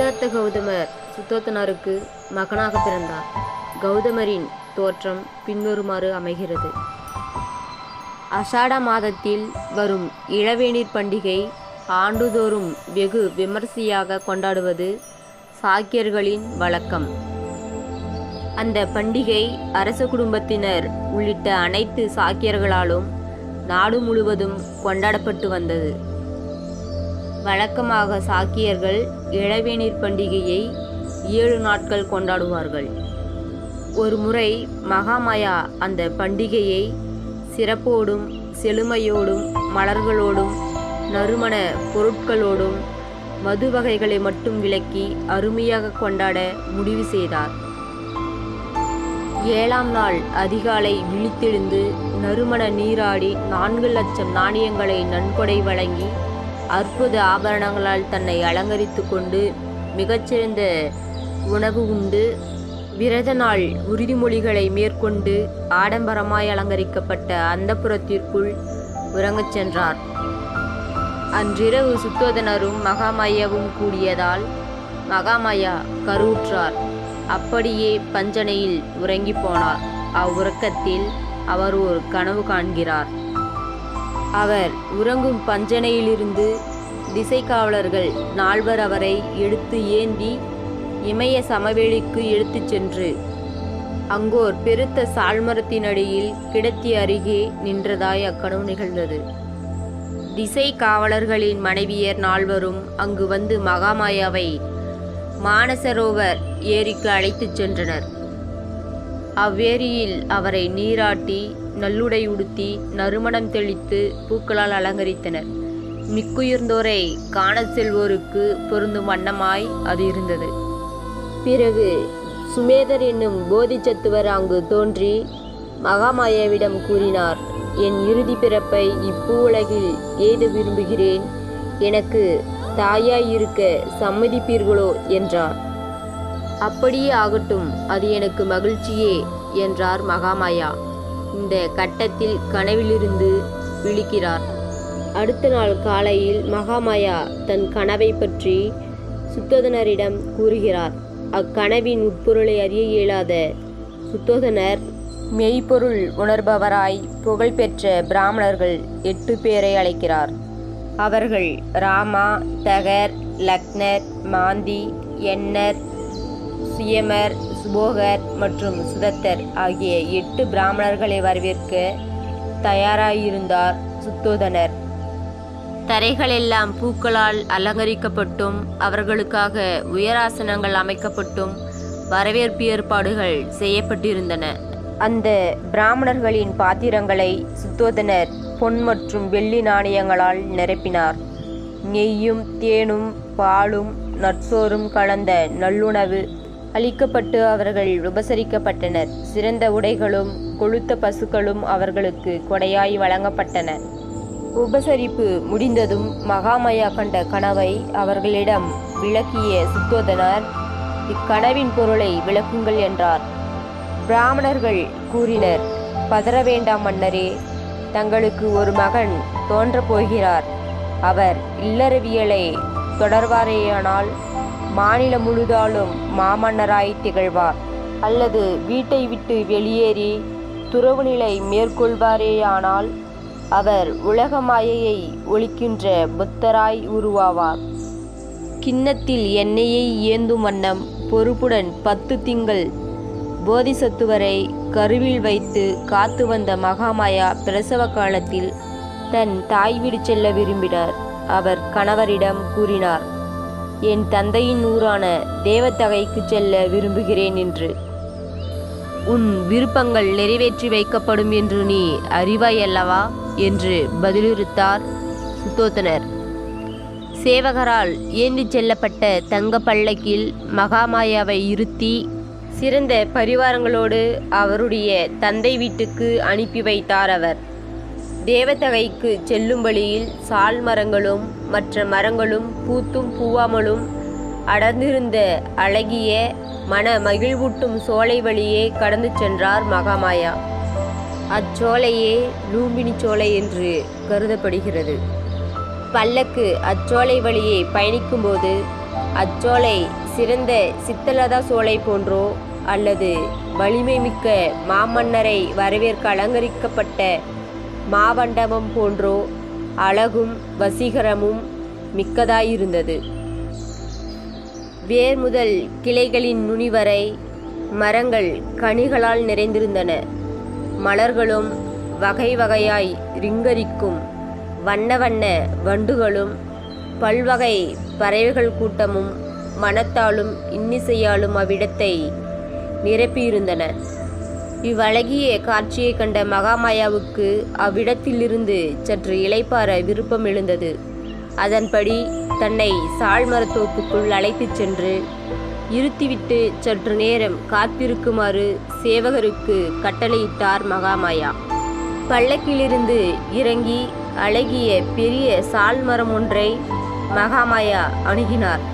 சித்தார்த்த கௌதமர் சுத்தோத்தனருக்கு மகனாக பிறந்தார். கௌதமரின் தோற்றம் பின்வருமாறு அமைகிறது. அஷாட மாதத்தில் வரும் இளவேநீர் பண்டிகை ஆண்டுதோறும் வெகு விமர்சையாக கொண்டாடுவது சாக்கியர்களின் வழக்கம். அந்த பண்டிகை அரச குடும்பத்தினர் உள்ளிட்ட அனைத்து சாக்கியர்களாலும் நாடு முழுவதும் கொண்டாடப்பட்டு வந்தது. வழக்கமாக சாக்கியர்கள் இளவேநீர் பண்டிகையை ஏழு நாட்கள் கொண்டாடுவார்கள். ஒரு முறை மகாமாயா அந்த பண்டிகையை சிறப்போடும் செழுமையோடும் மலர்களோடும் நறுமண பொருட்களோடும் மது வகைகளை மட்டும் விலக்கி அருமையாக கொண்டாட முடிவு செய்தார். ஏழாம் நாள் அதிகாலை விழித்தெழுந்து நறுமண நீராடி நான்கு லட்சம் நாணயங்களை நன்கொடை வழங்கி அற்புத ஆபரணங்களால் தன்னை அலங்கரித்து கொண்டு மிகச்சிறந்த உணவு உண்டு. விரத நாள் உறுதிமொழிகளை மேற்கொண்டு ஆடம்பரமாய் அலங்கரிக்கப்பட்ட அந்தப்புறத்திற்குள் உறங்கச் சென்றார். அன்றிரவு சுத்தோதனரும் மகாமாயாவும் கூடியதால் மகாமாயா கருவுற்றார். அப்படியே பஞ்சனையில் உறங்கி போனார். அவ்வுறக்கத்தில் அவர் ஒரு கனவு காண்கிறார். அவர் உறங்கும் பஞ்சனையிலிருந்து திசை காவலர்கள் நால்வர் அவரை எடுத்து ஏந்தி இமய சமவெளிக்கு எடுத்துச் சென்று அங்கோர் பெருத்த சால்மரத்தினடியில் கிடத்தி அருகே நின்றதாய் அக்கனவு நிகழ்ந்தது. திசை காவலர்களின் மனைவியர் நால்வரும் அங்கு வந்து மகாமாயாவை மானசரோவர் ஏரிக்கு அழைத்துச் சென்றனர். அவ்வேரியில் அவரை நீராட்டி நல்லுடை உடுத்தி நறுமணம் தெளித்து பூக்களால் அலங்கரித்தனர். மிக்குயிர்ந்தோரை காண செல்வோருக்கு பொருந்தும் வண்ணமாய் அது இருந்தது. பிறகு சுமேதர் என்னும் போதிச்சத்துவர் அங்கு தோன்றி மகாமாயாவிடம் கூறினார் என் இறுதி பிறப்பை இப்பூவுலகில் உலகில் விரும்புகிறேன்? எனக்கு தாயாய் இருக்க சம்மதிப்பீர்களோ? என்றார். அப்படியே ஆகட்டும் அது எனக்கு மகிழ்ச்சியே என்றார் மகாமாயா. இந்த கட்டத்தில் கனவிலிருந்து விழிக்கிறார். அடுத்த நாள் காலையில் மகாமாயா தன் கனவை பற்றி சுத்தோதனரிடம் கூறுகிறார். அக்கனவின் உட்பொருளை அறிய இயலாத சுத்தோதனர் மெய்ப்பொருள் உணர்பவராய் புகழ்பெற்ற பிராமணர்கள் எட்டு பேரை அழைக்கிறார். அவர்கள் ராமா தகர் லக்னர் மாந்தி என்னர் சுயமர் சுபோகர் மற்றும் சுதத்தர் ஆகிய எட்டு பிராமணர்களை வரவேற்க தயாராயிருந்தார் சுத்தோதனர். தரைகளெல்லாம் பூக்களால் அலங்கரிக்கப்பட்டும் அவர்களுக்காக உயராசனங்கள் அமைக்கப்பட்டும் வரவேற்பு ஏற்பாடுகள் செய்யப்பட்டிருந்தன. அந்த பிராமணர்களின் பாத்திரங்களை சுத்தோதனர் பொன் மற்றும் வெள்ளி நாணயங்களால் நிரப்பினார். நெய்யும் தேனும் பாலும் நற்சோறும் கலந்த நல்லுணவு அளிக்கப்பட்டு அவர்கள் உபசரிக்கப்பட்டனர். சிறந்த உடைகளும் கொழுத்த பசுக்களும் அவர்களுக்கு கொடையாய் வழங்கப்பட்டன. உபசரிப்பு முடிந்ததும் மகாமயா கண்ட கனவை அவர்களிடம் விளக்கிய சுத்தோதனர் இக்கனவின் பொருளை விளக்குங்கள் என்றார். பிராமணர்கள் கூறினர் பதற வேண்டாம் மன்னரே தங்களுக்கு ஒரு மகன் தோன்றப் போகிறார். அவர் இல்லறவியலை தொடர்வாரேயானால் மாநிலம் முழுதாலும் மாமன்னராய் திகழ்வார். அல்லது வீட்டை விட்டு வெளியேறி துறவு நிலை மேற்கொள்வாரேயானால் அவர் உலக மாயையை ஒழிக்கின்ற புத்தராய் உருவாவார். கிண்ணத்தில் எண்ணெயை ஏந்தும் வண்ணம் பொறுப்புடன் பத்து திங்கள் போதிசத்துவரை கருவில் வைத்து காத்து வந்த மகாமாயா பிரசவ காலத்தில் தன் தாய் வீடு செல்ல விரும்பினார். அவர் கணவரிடம் கூறினார் என் தந்தையின் ஊரான தேவத்தகைக்கு செல்ல விரும்புகிறேன் என்று. உன் விருப்பங்கள் நிறைவேற்றி வைக்கப்படும் என்று நீ அறிவாய் அல்லவா என்று பதிலுறுத்தார் சுத்தோத்தனர் சேவகரால் ஏந்திச் செல்லப்பட்ட தங்க பல்லக்கில் மகாமாயாவை இருத்தி சிறந்த பரிவாரங்களோடு அவருடைய தந்தை வீட்டுக்கு அனுப்பி வைத்தார் அவர். தேவதகைக்கு செல்லும் வழியில் சால் மரங்களும் மற்ற மரங்களும் பூத்தும் பூவாமலும் அடர்ந்திருந்த அழகிய மன மகிழ்வூட்டும் சோலை வழியே கடந்து சென்றார் மகாமாயா. அச்சோலையே லூம்பினி சோலை என்று கருதப்படுகிறது. பல்லக்கு அச்சோலை வழியே பயணிக்கும்போது அச்சோலை சிறந்த சித்தலதா சோலை போன்றோ அல்லது வலிமை மிக்க மாமன்னரை வரவேற்க அலங்கரிக்கப்பட்ட மாவண்டமம் போன்றோ அழகும் வசீகரமும் மிக்கதாயிருந்தது. வேர் முதல் கிளைகளின் நுனிவரை மரங்கள் கனிகளால் நிறைந்திருந்தன. மலர்களும் வகை வகையாய் ரிங்கரிக்கும் வண்ண வண்ண வண்டுகளும் பல்வகை பறவைகள் கூட்டமும் மனத்தாலும் இன்னிசையாலும் அவ்விடத்தை நிரப்பியிருந்தன. இவ்வழகிய காட்சியை கண்ட மகாமாயாவுக்கு அவ்விடத்திலிருந்து சற்று இளைப்பாற விருப்பம் எழுந்தது. அதன்படி தன்னை சாழ்மரத்தோப்புக்குள் அழைத்துச் சென்று இருத்திவிட்டு சற்று நேரம் காத்திருக்குமாறு சேவகருக்கு கட்டளையிட்டார் மகாமாயா. பல்லக்கிலிருந்து இறங்கி அழகிய பெரிய சால்மரம் ஒன்றை மகாமாயா அணுகினார்.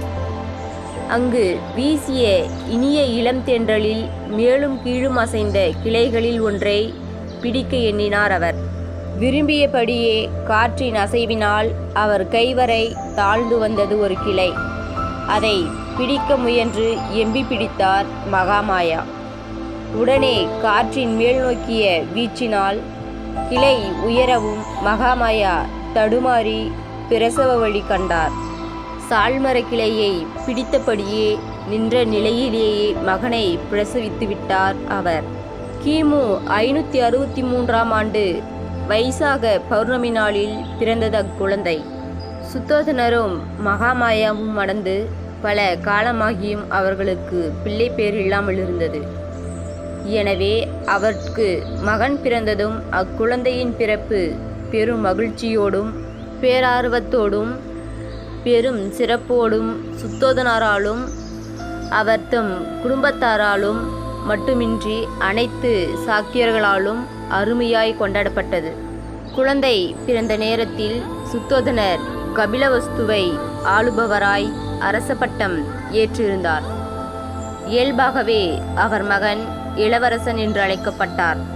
அங்கு வீசிய இனிய இளம் தென்றலில் மேலும் கீழும் அசைந்த கிளைகளில் ஒன்றை பிடிக்க எண்ணினார் அவர். விரும்பியபடியே காற்றின் அசைவினால் அவர் கைவரை தாழ்ந்து வந்தது ஒரு கிளை. அதை பிடிக்க முயன்று எம்பி பிடித்தார் மகாமாயா. உடனே காற்றின் மேல் நோக்கிய வீச்சினால் கிளை உயரவும் மகாமாயா தடுமாறி பிரசவ வழி கண்டார். சால்மர கிளையை பிடித்தபடியே நின்ற நிலையிலேயே மகனை பிரசவித்து விட்டார் அவர். கிமு ஐநூற்றி அறுபத்தி மூன்றாம் ஆண்டு வைசாக பௌர்ணமி நாளில் பிறந்தது அக்குழந்தை. சுத்தோதனரும் மகாமாயாவும் மடந்து பல காலமாகியும் அவர்களுக்கு பிள்ளை பேர் இல்லாமல் இருந்தது. எனவே அவருக்கு மகன் பிறந்ததும் அக்குழந்தையின் பிறப்பு பெரும் மகிழ்ச்சியோடும் பேரார்வத்தோடும் பெரும் சிறப்போடும் சுத்தோதனாராலும் அவர் தம் குடும்பத்தாராலும் மட்டுமின்றி அனைத்து சாக்கியர்களாலும் அருமையாய் கொண்டாடப்பட்டது. குழந்தை பிறந்த நேரத்தில் சுத்தோதனர் கபிலவஸ்துவை ஆளுபவராய் அரச பட்டம் ஏற்றிருந்தார். இயல்பாகவே அவர் மகன் இளவரசன் என்று அழைக்கப்பட்டார்